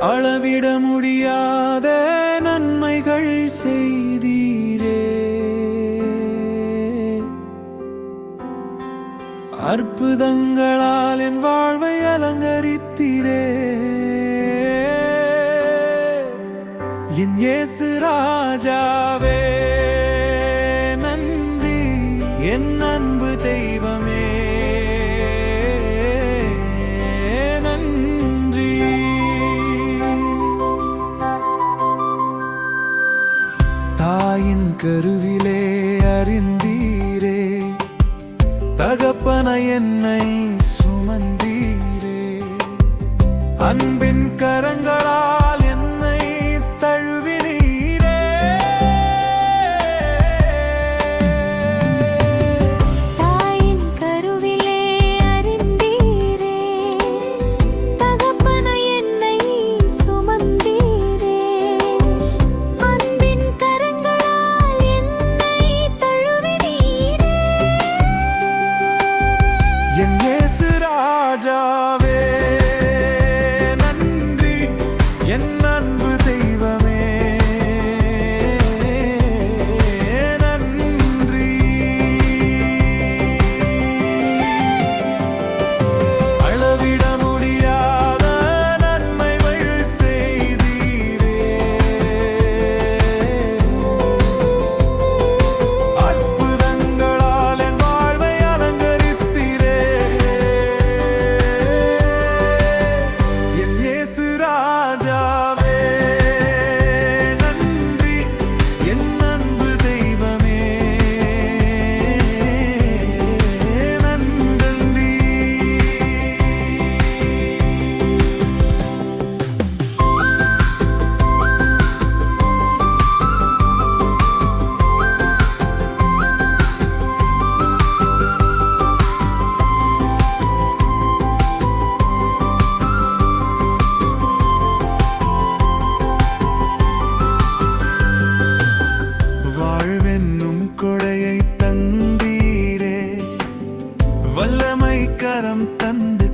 அளவிட முடியாத நன்மைகள் செய்தீரே. அற்புதங்களால் என் வாழ்வை அலங்கரித்தீரே. என் இயேசு ராஜாவே. தகப்பன என்னை சுமந்தீரே. அன்பின் கரங்களால் Canadian வல்லமை கரம் தந்து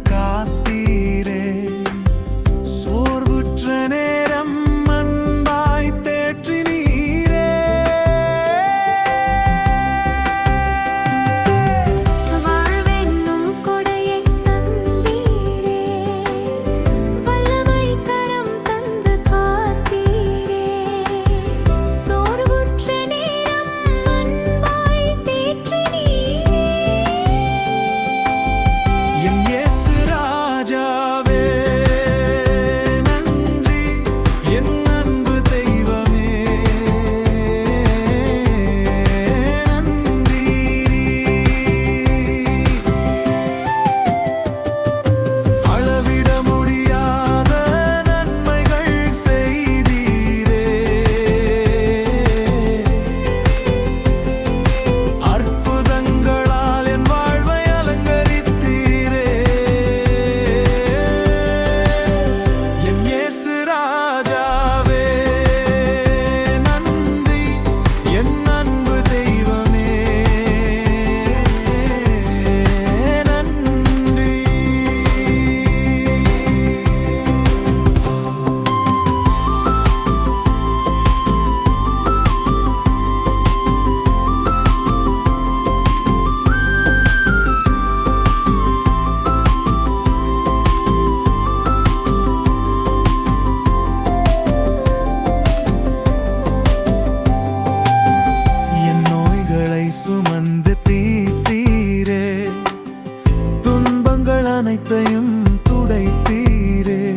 அனைத்தையும் துடைத்தீரே.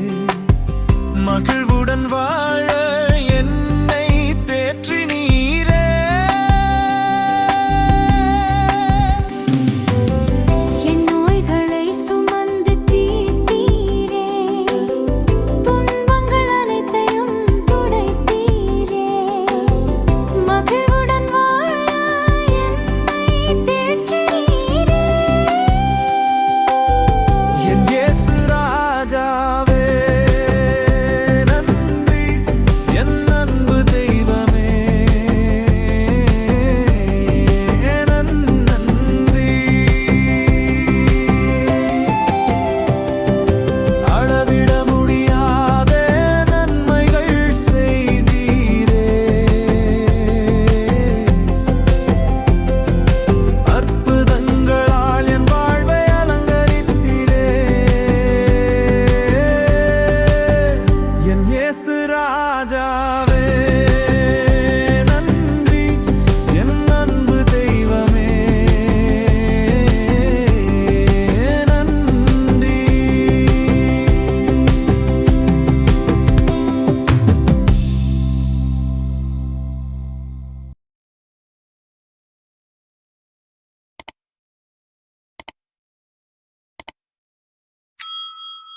மகிழ்வுடன் வா